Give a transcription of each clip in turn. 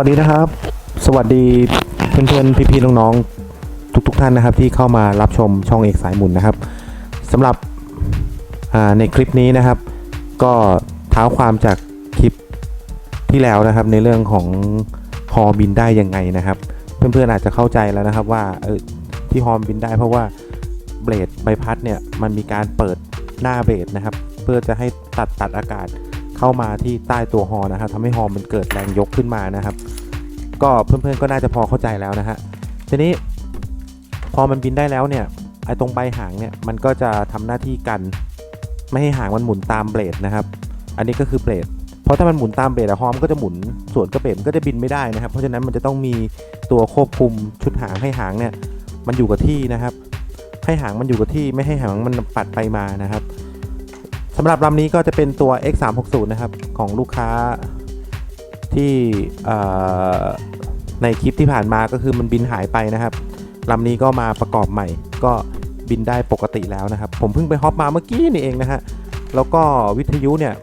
สวัสดีนะครับ สวัสดีเพื่อนๆพี่ๆน้องๆทุกๆท่านนะครับ ที่เข้ามารับชมช่องเอกสายหมุนนะครับสำหรับในคลิปนี้นะครับ ก็เท้าความจากคลิปที่แล้วนะครับ ในเรื่องของฮอบินได้ยังไงนะครับ เพื่อนๆอาจจะเข้าใจแล้วนะครับว่าที่ฮอบินได้เพราะว่าเบลดใบพัดเนี่ยมันมีการเปิดหน้าเบลดนะครับ เพื่อจะให้ตัดตัดอากาศ เข้ามาที่ใต้ตัวฮอนะครับทำให้ฮอมันเกิดแรงยกขึ้นมานะครับ ก็เพื่อนๆก็น่าจะพอเข้าใจแล้วนะฮะทีนี้พอมันบินได้แล้วเนี่ยไอ้ตรงใบหางเนี่ยมันก็จะทำหน้าที่กัน ไม่ให้หางมันหมุนตามเบลดนะครับ อันนี้ก็คือเบลดเพราะถ้ามันหมุนตามเบลดอะฮอมนก็จะหมุนส่วนกับเบลดมันก็จะบินไม่ได้นะครับ เพราะฉะนั้นมันจะต้องมีตัวควบคุมชุดหางให้หางเนี่ยมันอยู่กับที่นะครับ ให้หางมันอยู่กับที่ไม่ให้หางมันปัดไปมานะครับ สำหรับลำนี้ก็จะเป็นตัว X360 นะครับ ของลูกค้าที่ในคลิปที่ผ่านมาก็คือมันบินหายไปนะครับลำนี้ก็มาประกอบใหม่ ก็บินได้ปกติแล้วนะครับ ผมเพิ่งไปฮอปมาเมื่อกี้นี่เองนะฮะแล้วก็วิทยุเนี่ย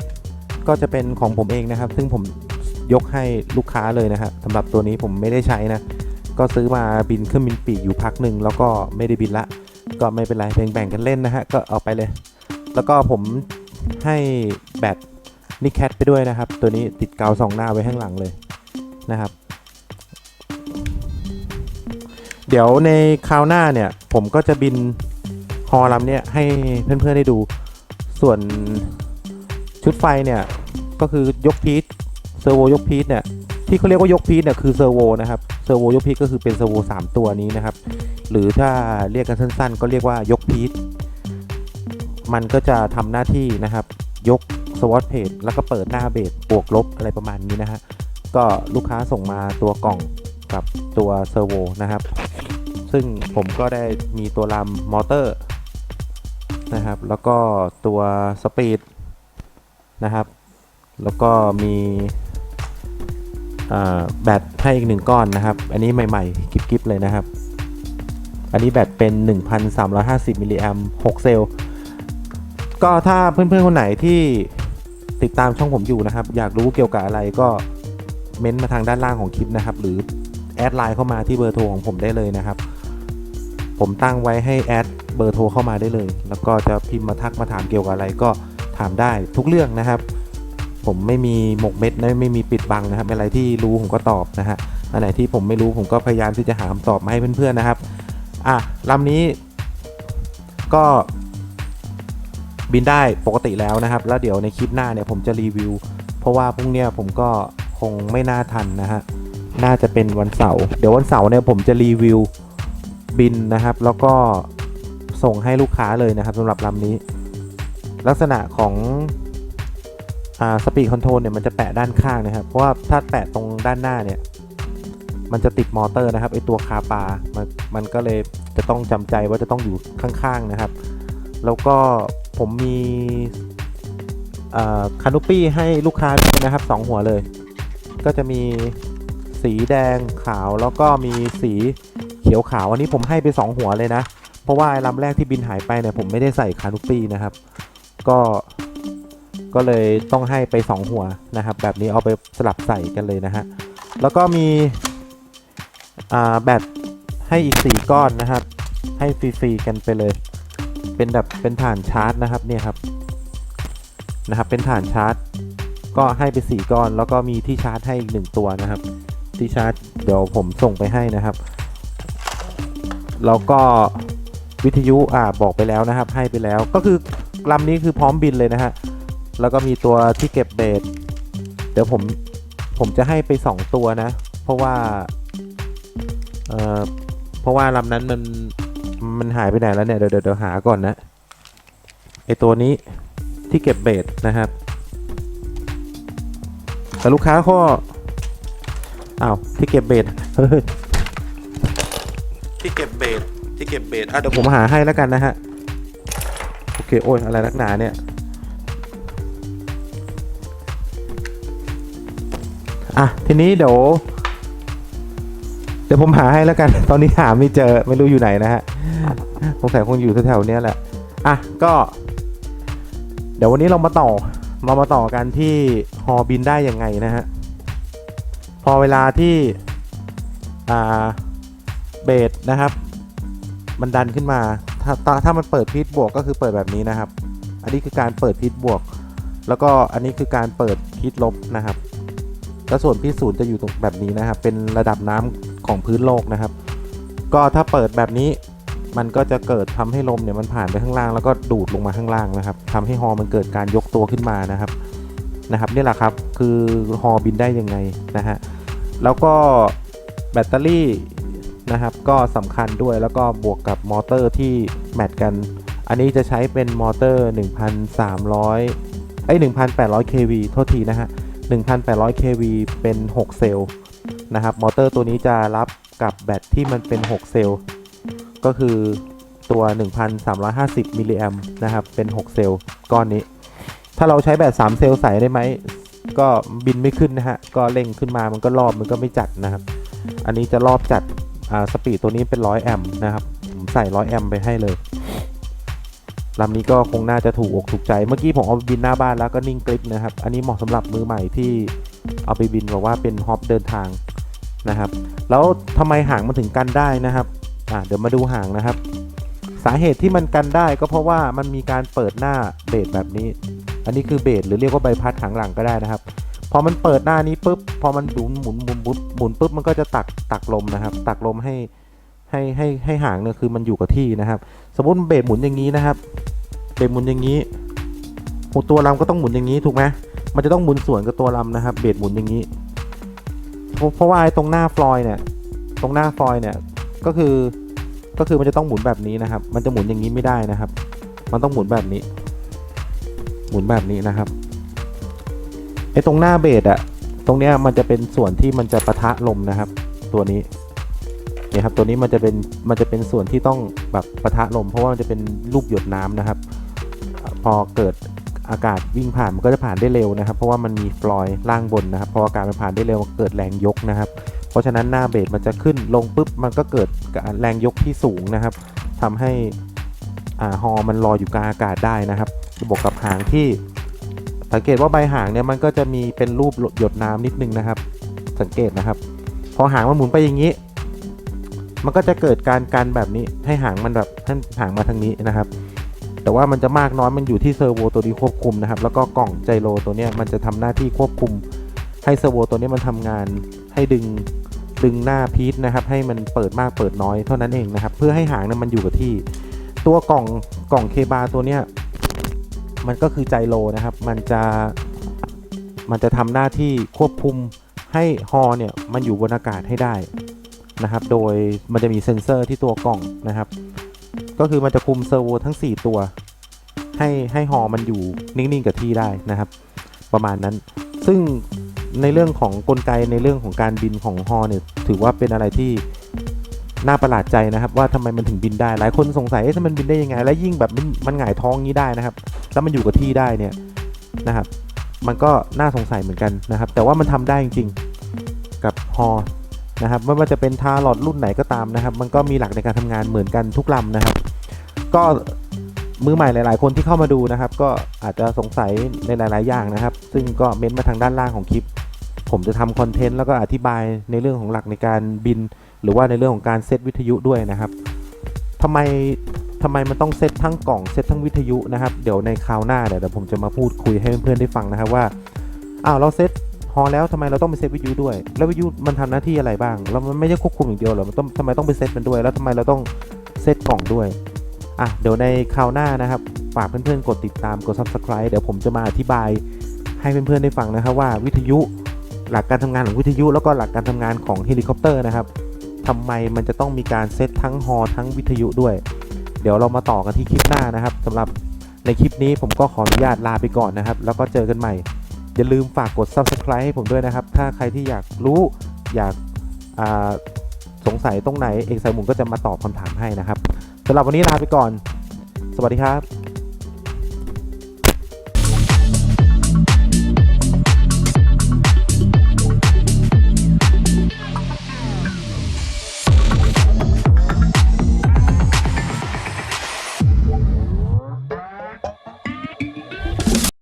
ก็จะเป็นของผมเองนะครับ ซึ่งผมยกให้ลูกค้าเลยนะฮะสำหรับตัวนี้ผมไม่ได้ใช้นะ ก็ซื้อมาบินเครื่องบินปีกอยู่พักหนึ่งแล้วก็ไม่ได้บินละ ก็ไม่เป็นไรแบ่งๆกันเล่นนะฮะก็เอาไปเลย แล้วก็ผม ให้แบตนิแคทไปด้วยนะครับ ตัวนี้ติดกาวสองหน้าไว้ข้างหลังเลยนะครับ เดี๋ยวในคราวหน้าเนี่ย ผมก็จะบินฮอลำเนี่ยให้เพื่อนๆได้ดู ส่วนชุดไฟเนี่ย ก็คือยกพีทเซอร์โวยกพีทเนี่ยที่เขาเรียกว่ายกพีทเนี่ยคือเซอร์โวนะครับเซอร์โวยกพีทก็คือเป็นเซอร์โวสามตัวนี้นะครับ หรือถ้าเรียกกันสั้นๆ ก็เรียกว่ายกพีท มันก็จะทำหน้าที่นะครับ ยกสวอตเพจแล้วก็เปิดหน้าเบสบวกลบอะไรประมาณนี้นะฮะก็ลูกค้าส่งมาตัวกล่องกับตัวเซอร์โวนะครับ ซึ่งผมก็ได้มีตัวลำมอเตอร์นะครับ แล้วก็ตัวสปีดนะครับ แล้วก็มีแบตให้อีกหนึ่งก้อนนะครับ อันนี้ใหม่ๆกิฟๆเลยนะครับ อันนี้แบตเป็น 1,350มิลลิแอม6เซลล์ ก็ถ้าเพื่อนๆคนไหนที่ติดตามช่องผมอยู่นะครับ อยากรู้เกี่ยวกับอะไรก็เม้นต์มาทางด้านล่างของคลิปนะครับ หรือแอดไลน์เข้ามาที่เบอร์โทรของผมได้เลยนะครับ ผมตั้งไว้ให้แอดเบอร์โทรเข้ามาได้เลย แล้วก็จะพิมพ์มาทักมาถามเกี่ยวกับอะไรก็ถามได้ทุกเรื่องนะครับ ผมไม่มีหมกเม็ดนะไม่มีปิดบังนะครับ อะไรที่รู้ผมก็ตอบนะฮะอันไหนที่ผมไม่รู้ผมก็พยายามที่จะหาคำตอบมาให้เพื่อนๆนะครับ อะลำนี้ก็ บินได้ปกติแล้วนะครับ แล้วเดี๋ยวในคลิปหน้าเนี่ยผมจะรีวิว เพราะว่าพรุ่งนี้ผมก็คงไม่น่าทันนะฮะน่าจะเป็นวันเสาร์เดี๋ยววันเสาร์เนี่ยผมจะรีวิวบินนะครับ แล้วก็ส่งให้ลูกค้าเลยนะครับสำหรับลำนี้ ลักษณะของอ่าสปีดคอนโทรลเนี่ยมันจะแปะด้านข้างนะครับ เพราะว่าถ้าแปะตรงด้านหน้าเนี่ย มันจะติดมอเตอร์นะครับไอตัวคาปามันมันก็เลยจะต้องจำใจว่าจะต้องอยู่ข้างๆนะครับ แล้วก็ ผมมีคานุปี้ให้ลูกค้าด้วยนะครับสองหัวเลย ก็จะมีสีแดงขาวแล้วก็มีสีเขียวขาวอันนี้ผมให้ไปสองหัวเลยนะ เพราะว่าลำแรกที่บินหายไปเนี่ยผมไม่ได้ใส่คานุปี้นะครับ ก็ก็เลยต้องให้ไปสองหัวนะครับ แบบนี้เอาไปสลับใส่กันเลยนะฮะแล้วก็มีอ่าแบตให้อีก 4 ก้อนนะครับ ให้ฟรีๆกันไปเลย เป็นแบบเป็นฐานชาร์จนะครับเนี่ยครับนะครับ เป็นฐานชาร์จ ก็ให้ไป4ก้อน แล้วก็มีที่ชาร์จให้อีก1ตัวนะครับ ที่ชาร์จเดี๋ยวผมส่งไปให้นะครับแล้วก็วิทยุอ่าบอกไปแล้วนะครับ ให้ไปแล้วก็คือลำนี้คือพร้อมบินเลยนะฮะแล้วก็มีตัวที่เก็บเบสเดี๋ยวผมผมจะให้ไป 2 ตัวนะ เพราะว่าเอ่อเพราะว่าลำนั้นมัน มันหายไปไหนแล้วเนี่ยเดี๋ยวเดี๋ยวเดี๋ยวหาก่อนนะไอตัวนี้ที่เก็บเบสนะครับ แต่ลูกค้าข้ออ้าวที่เก็บเบสเฮ้ยที่เก็บเบสที่เก็บเบสอะเดี๋ยวผมหาให้แล้วกันนะฮะโอเคโอ้ยอะไรนักหนาเนี่ยอะทีนี้เดี๋ยวเดี๋ยวผมหาให้แล้วกัน ตอนนี้หาไม่เจอไม่รู้อยู่ไหนนะฮะ สงสัยคงอยู่แถวๆนี้แหละ อะ ก็ เดี๋ยววันนี้เรามาต่อมามาต่อกันที่ฮอบินได้ยังไงนะฮะ พอเวลาที่อ่าเบสนะครับ มันดันขึ้นมา ถ้าถ้ามันเปิดพีทบวกก็คือเปิดแบบนี้นะครับ อันนี้คือการเปิดพีทบวก แล้วก็อันนี้คือการเปิดพีทลบนะครับแล้วส่วนพีทศูนย์จะอยู่ตรงแบบนี้นะครับ เป็นระดับน้ำของพื้นโลกนะครับ ก็ถ้าเปิดแบบนี้ มันก็จะเกิดทำให้ลมเนี่ยมันผ่านไปข้างล่างแล้วก็ดูดลงมาข้างล่างนะครับทำให้ฮอมันเกิดการยกตัวขึ้นมานะครับนะครับนี่แหละครับคือฮอบินได้ยังไงนะฮะแล้วก็แบตเตอรี่นะครับก็สำคัญด้วยแล้วก็บวกกับมอเตอร์ที่แมทกัน อันนี้จะใช้เป็นมอเตอร์ 1,300เอ้ย1,800 kV โทษทีนะฮะ1,800 kV เป็น 6 เซลล์นะครับมอเตอร์ตัวนี้จะรับกับแบตที่มันเป็น 6 เซลล์ ก็คือตัว 1,350มิลลิแอมนะครับ เป็น 6 เซลล์ก้อนนี้ ถ้าเราใช้แบต3เซลล์ใส่ได้ไหม ก็บินไม่ขึ้นนะฮะ ก็เร่งขึ้นมามันก็รอบมันก็ไม่จัดนะครับ อันนี้จะรอบจัดอ่าสปีดตัวนี้เป็น 100 แอมป์นะครับ ผมใส่ 100 แอมป์ไปให้เลยลำนี้ก็คงน่าจะถูกอกถูกใจ เมื่อกี้ผมเอาไปบินหน้าบ้านแล้วก็นิ่งกริปนะครับ อันนี้เหมาะสำหรับมือใหม่ที่เอาไปบินบอกว่าเป็นฮอปเดินทางนะครับ แล้วทำไมหางมันถึงกันได้นะครับ อะเดี๋ยวมาดูหางนะครับ สาเหตุที่มันกันได้ก็เพราะว่ามันมีการเปิดหน้าเบสแบบนี้ อันนี้คือเบสหรือเรียกว่าใบพัดหางหลังก็ได้นะครับ พอมันเปิดหน้านี้ปุ๊บพอมันหมุนหมุนหมุนหมุนหมุนปุ๊บมันก็จะตักตักลมนะครับ ตักลมให้ให้ให้ให้หางเนี่ยคือมันอยู่กับที่นะครับ สมมติเบสหมุนอย่างนี้นะครับ เบสหมุนอย่างนี้หัวตัวลำก็ต้องหมุนอย่างนี้ถูกไหมมันจะต้องหมุนสวนกับตัวลำนะครับ เบสหมุนอย่างนี้เพราะเพราะว่าไอ้ตรงหน้าฟลอยเนี่ย ตรงหน้าฟลอยเนี่ย ก็คือก็คือมันจะต้องหมุนแบบนี้นะครับ มันจะหมุนอย่างนี้ไม่ได้นะครับ มันต้องหมุนแบบนี้ หมุนแบบนี้นะครับไอ้ตรงหน้าเบสอะตรงเนี้ยมันจะเป็นส่วนที่มันจะปะทะลมนะครับ ตัวนี้เนี่ยครับตัวนี้มันจะเป็นมันจะเป็นส่วนที่ต้องแบบปะทะลม เพราะว่ามันจะเป็นลูกหยดน้ำนะครับ พอเกิดอากาศวิ่งผ่านมันก็จะผ่านได้เร็วนะครับ เพราะว่ามันมีฟลอยล่างบนนะครับ พออากาศมันผ่านได้เร็วเกิดแรงยกนะครับ ราะฉะนั้นหน้าเบสมันจะขึ้นลงปุ๊บมันก็เกิดแรงยกที่สูงนะครับทำให้อ่าฮอมันลอยอยู่กลางอากาศได้นะครับบวกกับหางที่ สังเกตว่าใบหางเนี่ยมันก็จะมีเป็นรูปหยดน้ำนิดนึงนะครับ สังเกตนะครับ พอหางมันหมุนไปอย่างนี้ มันก็จะเกิดการกันแบบนี้ให้หางมันแบบให้หางมาทางนี้นะครับ แต่ว่ามันจะมากน้อยมันอยู่ที่เซอร์โวตัวนี้ควบคุมนะครับ แล้วก็กล่องไจโรตัวนี้มันจะทำหน้าที่ควบคุม ให้เซอร์โวตัวนี้มันทำงานให้ดึง ดึงหน้าพีทนะครับให้มันเปิดมากเปิดน้อยเท่านั้นเองนะครับ เพื่อให้หางนั้นมันอยู่กับที่ ตัวกล่องกล่องเคบาตัวเนี้ยมันก็คือไจโรนะครับ มันจะมันจะทำหน้าที่ควบคุมให้ฮอเนี่ยมันอยู่บนอากาศให้ได้นะครับ โดยมันจะมีเซ็นเซอร์ที่ตัวกล่องนะครับ ก็คือมันจะคุมเซอร์โวทั้ง 4 ตัว ให้ให้ฮอมันอยู่นิ่งๆกับที่ได้นะครับ ประมาณนั้น ซึ่งในเรื่องของกลไกในเรื่องของการบินของฮอเนี่ย ถือว่าเป็นอะไรที่น่าประหลาดใจนะครับ ว่าทำไมมันถึงบินได้ หลายคนสงสัยเอ๊ะถ้ามันบินได้ยังไง และยิ่งแบบมันมันหงายท้องนี้ได้นะครับ แล้วมันอยู่กับที่ได้เนี่ยนะครับ มันก็น่าสงสัยเหมือนกันนะครับ แต่ว่ามันทำได้จริงๆกับฮอนะครับไม่ว่าจะเป็นทาร์ลอดรุ่นไหนก็ตามนะครับ มันก็มีหลักในการทำงานเหมือนกันทุกลำนะครับ ก็มือใหม่หลาย ๆ คนที่เข้ามาดูนะครับ ก็อาจจะสงสัยในหลาย ๆ อย่างนะครับ ซึ่งก็เม้นต์มาทางด้านล่างของคลิป ผมจะทำคอนเทนต์แล้วก็อธิบายในเรื่องของหลักในการบิน หรือว่าในเรื่องของการเซตวิทยุด้วยนะครับทำไมทำไมมันต้องเซตทั้งกล่องเซตทั้งวิทยุนะครับ เดี๋ยวในคราวหน้าเดี๋ยวผมจะมาพูดคุยให้เพื่อนๆได้ฟังนะครับว่าอ้าวเราเซตฮอแล้วทำไมเราต้องไปเซตวิทยุด้วย แล้ววิทยุมันทำหน้าที่อะไรบ้างแล้วมันไม่ใช่ควบคุมอย่างเดียวหรอมันต้องทำไมต้องไปเซตมันด้วย แล้วทำไมเราต้องเซตกล่องด้วยอะเดี๋ยวในคราวหน้านะครับฝากเพื่อนๆกดติดตามกด subscribe เดี๋ยวผมจะมาอธิบายให้เพื่อนๆได้ฟังนะครับว่าวิทยุ หลักการทำงานของวิทยุแล้วก็หลักการทำงานของเฮลิคอปเตอร์นะครับทำไมมันจะต้องมีการเซตทั้งฮอทั้งวิทยุด้วย เดี๋ยวเรามาต่อกันที่คลิปหน้านะครับสำหรับในคลิปนี้ผมก็ขออนุญาตลาไปก่อนนะครับ แล้วก็เจอกันใหม่ อย่าลืมฝากกด subscribe ให้ผมด้วยนะครับ ถ้าใครที่อยากรู้อยากาสงสัยตรงไหน เอกสายมุนก็จะมาตอบคำถามให้นะครับสำหรับวันนี้ลาไปก่อน สวัสดีครับ